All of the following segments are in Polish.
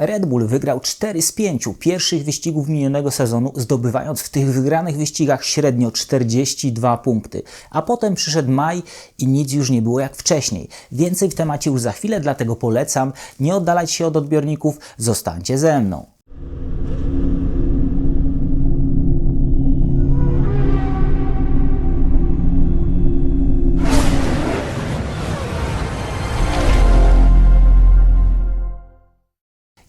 Red Bull wygrał 4 z 5 pierwszych wyścigów minionego sezonu, zdobywając w tych wygranych wyścigach średnio 42 punkty. A potem przyszedł maj i nic już nie było jak wcześniej. Więcej w temacie już za chwilę, dlatego polecam nie oddalać się od odbiorników, zostańcie ze mną.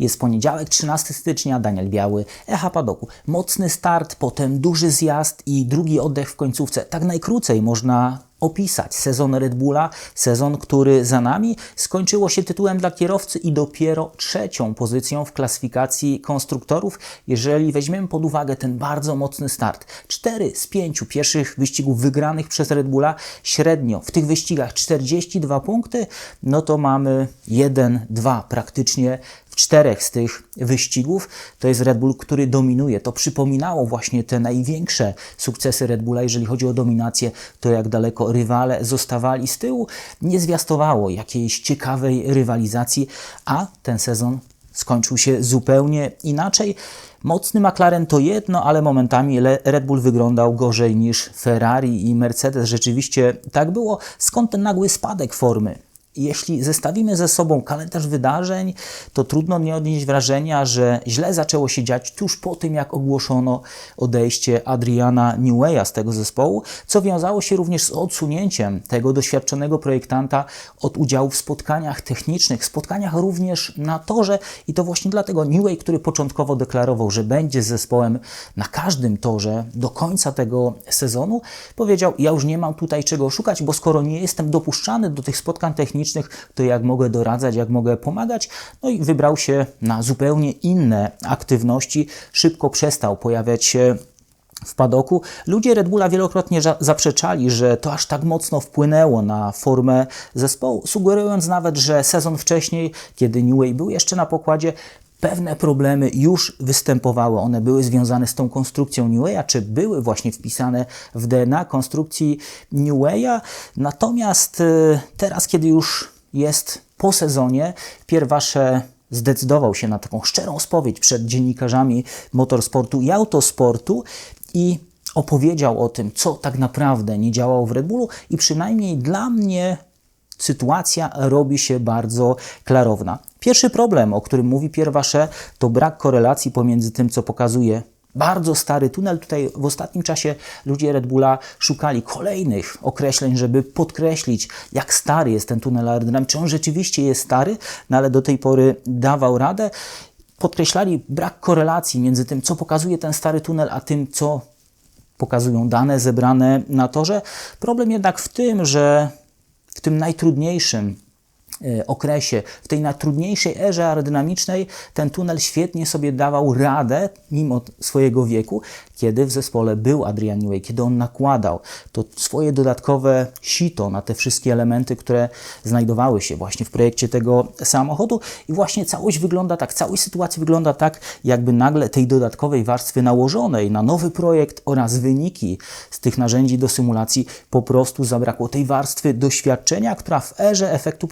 Jest poniedziałek, 13 stycznia, Daniel Biały, Echa Padoku. Mocny start, potem duży zjazd i drugi oddech w końcówce. Tak najkrócej można opisać sezon Red Bulla, sezon, który za nami skończyło się tytułem dla kierowcy i dopiero trzecią pozycją w klasyfikacji konstruktorów, jeżeli weźmiemy pod uwagę ten bardzo mocny start. Cztery z pięciu pierwszych wyścigów wygranych przez Red Bulla, średnio w tych wyścigach 42 punkty, no to mamy 1-2 praktycznie w czterech z tych wyścigów. To jest Red Bull, który dominuje. To przypominało właśnie te największe sukcesy Red Bulla, jeżeli chodzi o dominację, to jak daleko rywale zostawali z tyłu. Nie zwiastowało jakiejś ciekawej rywalizacji, a ten sezon skończył się zupełnie inaczej. Mocny McLaren to jedno, ale momentami Red Bull wyglądał gorzej niż Ferrari i Mercedes. Rzeczywiście tak było. Skąd ten nagły spadek formy? Jeśli zestawimy ze sobą kalendarz wydarzeń, to trudno nie odnieść wrażenia, że źle zaczęło się dziać tuż po tym, jak ogłoszono odejście Adriana Neweya z tego zespołu, co wiązało się również z odsunięciem tego doświadczonego projektanta od udziału w spotkaniach technicznych, spotkaniach również na torze. I to właśnie dlatego Newey, który początkowo deklarował, że będzie z zespołem na każdym torze do końca tego sezonu, powiedział: Ja już nie mam tutaj czego szukać, bo skoro nie jestem dopuszczany do tych spotkań technicznych, technicznych, to jak mogę doradzać, jak mogę pomagać. No i wybrał się na zupełnie inne aktywności. Szybko przestał pojawiać się w padoku. Ludzie Red Bulla wielokrotnie zaprzeczali, że to aż tak mocno wpłynęło na formę zespołu, sugerując nawet, że sezon wcześniej, kiedy New Way był jeszcze na pokładzie, pewne problemy już występowały. One były związane z tą konstrukcją New Way'a, czy były właśnie wpisane w DNA konstrukcji New Way'a. Natomiast y, teraz, kiedy już jest po sezonie, Pierwasze zdecydował się na taką szczerą spowiedź przed dziennikarzami motorsportu i autosportu i opowiedział o tym, co tak naprawdę nie działało w Red Bullu i przynajmniej dla mnie sytuacja robi się bardzo klarowna. Pierwszy problem, o którym mówi Pierwasze, to brak korelacji pomiędzy tym, co pokazuje bardzo stary tunel. Tutaj w ostatnim czasie ludzie Red Bulla szukali kolejnych określeń, żeby podkreślić, jak stary jest ten tunel aerodynamiczny. On rzeczywiście jest stary, no ale do tej pory dawał radę. Podkreślali brak korelacji między tym, co pokazuje ten stary tunel, a tym, co pokazują dane zebrane na torze. Problem jednak w tym, że w tym najtrudniejszym okresie, w tej najtrudniejszej erze aerodynamicznej, ten tunel świetnie sobie dawał radę, mimo swojego wieku, kiedy w zespole był Adrian Newey, kiedy on nakładał. To swoje dodatkowe sito na te wszystkie elementy, które znajdowały się właśnie w projekcie tego samochodu. I właśnie całość wygląda tak, całość sytuacji wygląda tak, jakby nagle tej dodatkowej warstwy nałożonej na nowy projekt oraz wyniki z tych narzędzi do symulacji po prostu zabrakło tej warstwy doświadczenia, która w erze efektu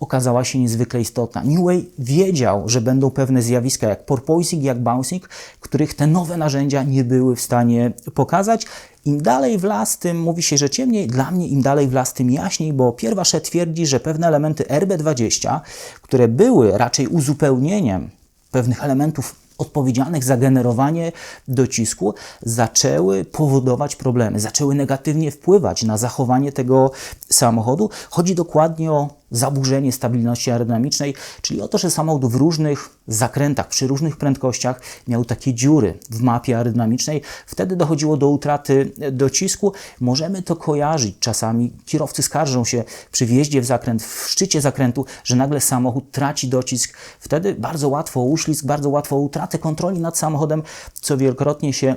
okazała się niezwykle istotna. Newey wiedział, że będą pewne zjawiska jak porpoising, jak bouncing, których te nowe narzędzia nie były w stanie pokazać. Im dalej w las, tym mówi się, że ciemniej. Dla mnie im dalej w las, tym jaśniej, bo Pierwasze twierdzi, że pewne elementy RB20, które były raczej uzupełnieniem pewnych elementów odpowiedzialnych za generowanie docisku zaczęły powodować problemy, zaczęły negatywnie wpływać na zachowanie tego samochodu. Chodzi dokładnie o zaburzenie stabilności aerodynamicznej, czyli o to, że samochód w różnych zakrętach, przy różnych prędkościach miał takie dziury w mapie aerodynamicznej. Wtedy dochodziło do utraty docisku. Możemy to kojarzyć czasami. Kierowcy skarżą się przy wjeździe w zakręt, w szczycie zakrętu, że nagle samochód traci docisk. Wtedy bardzo łatwo o uślizg, bardzo łatwo o utratę kontroli nad samochodem, co wielokrotnie się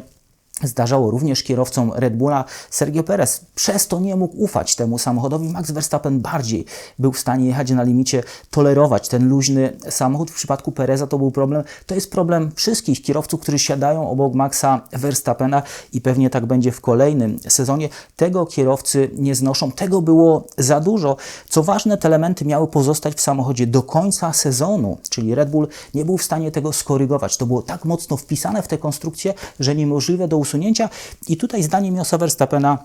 zdarzało również kierowcom Red Bulla. Sergio Perez przez to nie mógł ufać temu samochodowi. Max Verstappen bardziej był w stanie jechać na limicie, tolerować ten luźny samochód. W przypadku Pereza to był problem. To jest problem wszystkich kierowców, którzy siadają obok Maxa Verstappena i pewnie tak będzie w kolejnym sezonie. Tego kierowcy nie znoszą. Tego było za dużo. Co ważne, te elementy miały pozostać w samochodzie do końca sezonu, czyli Red Bull nie był w stanie tego skorygować. To było tak mocno wpisane w tę konstrukcję, że niemożliwe do usunięcia. I tutaj zdaniem Josa Verstappena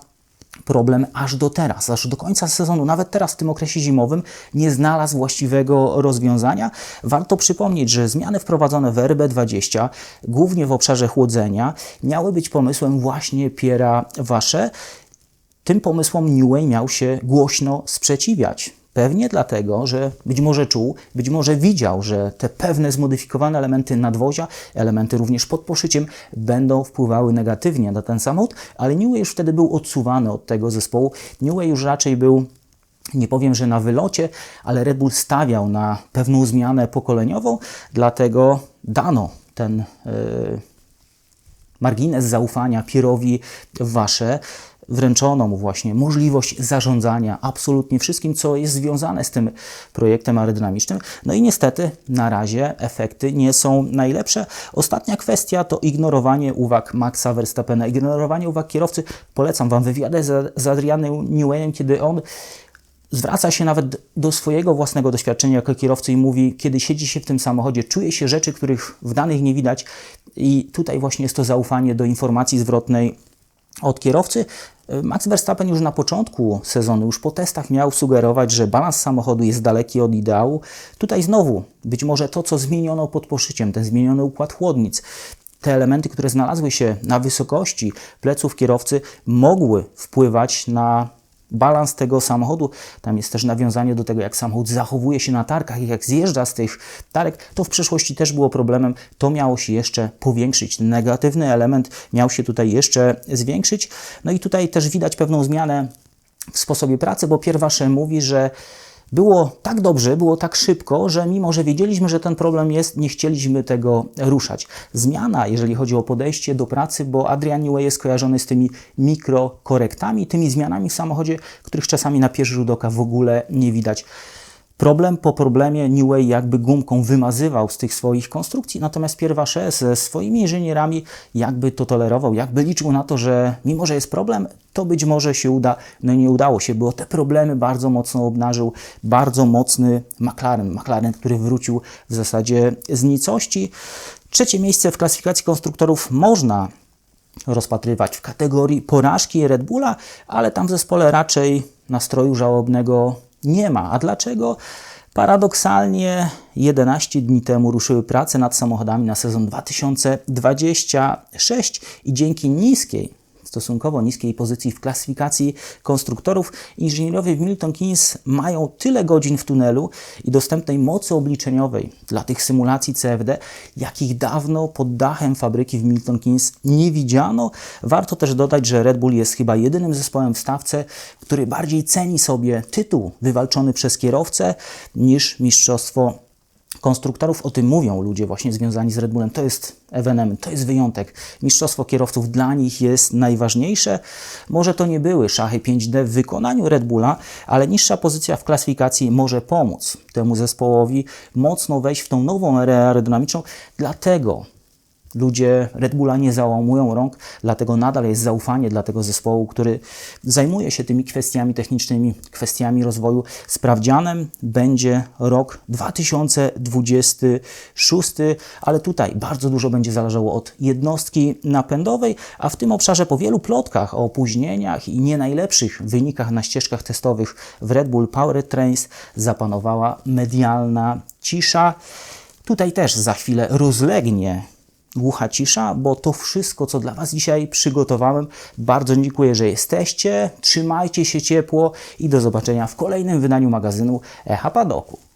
problem aż do teraz, aż do końca sezonu, nawet teraz w tym okresie zimowym, nie znalazł właściwego rozwiązania. Warto przypomnieć, że zmiany wprowadzone w RB20, głównie w obszarze chłodzenia, miały być pomysłem właśnie Piera Wasze. Tym pomysłom Newey miał się głośno sprzeciwiać. Pewnie dlatego, że być może czuł, być może widział, że te pewne zmodyfikowane elementy nadwozia, elementy również pod poszyciem, będą wpływały negatywnie na ten samochód, ale Newey już wtedy był odsuwany od tego zespołu. Newey już raczej był nie powiem, że na wylocie, ale Red Bull stawiał na pewną zmianę pokoleniową, dlatego dano ten yy, margines zaufania Pierowi Wasze wręczono mu właśnie możliwość zarządzania absolutnie wszystkim, co jest związane z tym projektem aerodynamicznym. No i niestety na razie efekty nie są najlepsze. Ostatnia kwestia to ignorowanie uwag Maxa Verstappena, ignorowanie uwag kierowcy. Polecam Wam wywiadę z, Adrianem Neweyem, kiedy on zwraca się nawet do swojego własnego doświadczenia jako kierowcy i mówi, kiedy siedzi się w tym samochodzie, czuje się rzeczy, których w danych nie widać i tutaj właśnie jest to zaufanie do informacji zwrotnej od kierowcy. Max Verstappen już na początku sezonu, już po testach miał sugerować, że balans samochodu jest daleki od ideału. Tutaj znowu być może to, co zmieniono pod poszyciem, ten zmieniony układ chłodnic, te elementy, które znalazły się na wysokości pleców kierowcy, mogły wpływać na balans tego samochodu. Tam jest też nawiązanie do tego, jak samochód zachowuje się na tarkach i jak zjeżdża z tych tarek. To w przeszłości też było problemem. To miało się jeszcze powiększyć. Ten negatywny element miał się tutaj jeszcze zwiększyć. No i tutaj też widać pewną zmianę w sposobie pracy, bo Pierwasze mówi, że było tak dobrze, było tak szybko, że mimo, że wiedzieliśmy, że ten problem jest, nie chcieliśmy tego ruszać. Zmiana, jeżeli chodzi o podejście do pracy, bo Adrian Newey jest kojarzony z tymi mikrokorektami, tymi zmianami w samochodzie, których czasami na pierwszy rzut oka w ogóle nie widać. Problem po problemie Newey jakby gumką wymazywał z tych swoich konstrukcji, natomiast Pierwasze ze swoimi inżynierami jakby to tolerował, jakby liczył na to, że mimo, że jest problem, to być może się uda. No nie udało się, bo te problemy bardzo mocno obnażył bardzo mocny McLaren. McLaren, który wrócił w zasadzie z nicości. Trzecie miejsce w klasyfikacji konstruktorów można rozpatrywać w kategorii porażki Red Bulla, ale tam w zespole raczej nastroju żałobnego nie ma. A dlaczego? Paradoksalnie 11 dni temu ruszyły prace nad samochodami na sezon 2026 i dzięki niskiej stosunkowo niskiej pozycji w klasyfikacji konstruktorów. Inżynierowie w Milton Keynes mają tyle godzin w tunelu i dostępnej mocy obliczeniowej dla tych symulacji CFD, jakich dawno pod dachem fabryki w Milton Keynes nie widziano. Warto też dodać, że Red Bull jest chyba jedynym zespołem w stawce, który bardziej ceni sobie tytuł wywalczony przez kierowcę niż mistrzostwo konstruktorów. O tym mówią ludzie właśnie związani z Red Bullem. To jest ewenement, to jest wyjątek. Mistrzostwo kierowców dla nich jest najważniejsze. Może to nie były szachy 5D w wykonaniu Red Bulla, ale niższa pozycja w klasyfikacji może pomóc temu zespołowi mocno wejść w tą nową erę aerodynamiczną. Dlatego Ludzie Red Bulla nie załamują rąk, dlatego nadal jest zaufanie dla tego zespołu, który zajmuje się tymi kwestiami technicznymi, kwestiami rozwoju. Sprawdzianem będzie rok 2026, ale tutaj bardzo dużo będzie zależało od jednostki napędowej, a w tym obszarze po wielu plotkach o opóźnieniach i nie najlepszych wynikach na ścieżkach testowych w Red Bull Power Trains zapanowała medialna cisza. Tutaj też za chwilę rozlegnie głucha cisza, bo to wszystko, co dla Was dzisiaj przygotowałem. Bardzo dziękuję, że jesteście. Trzymajcie się ciepło i do zobaczenia w kolejnym wydaniu magazynu Echa Padoku.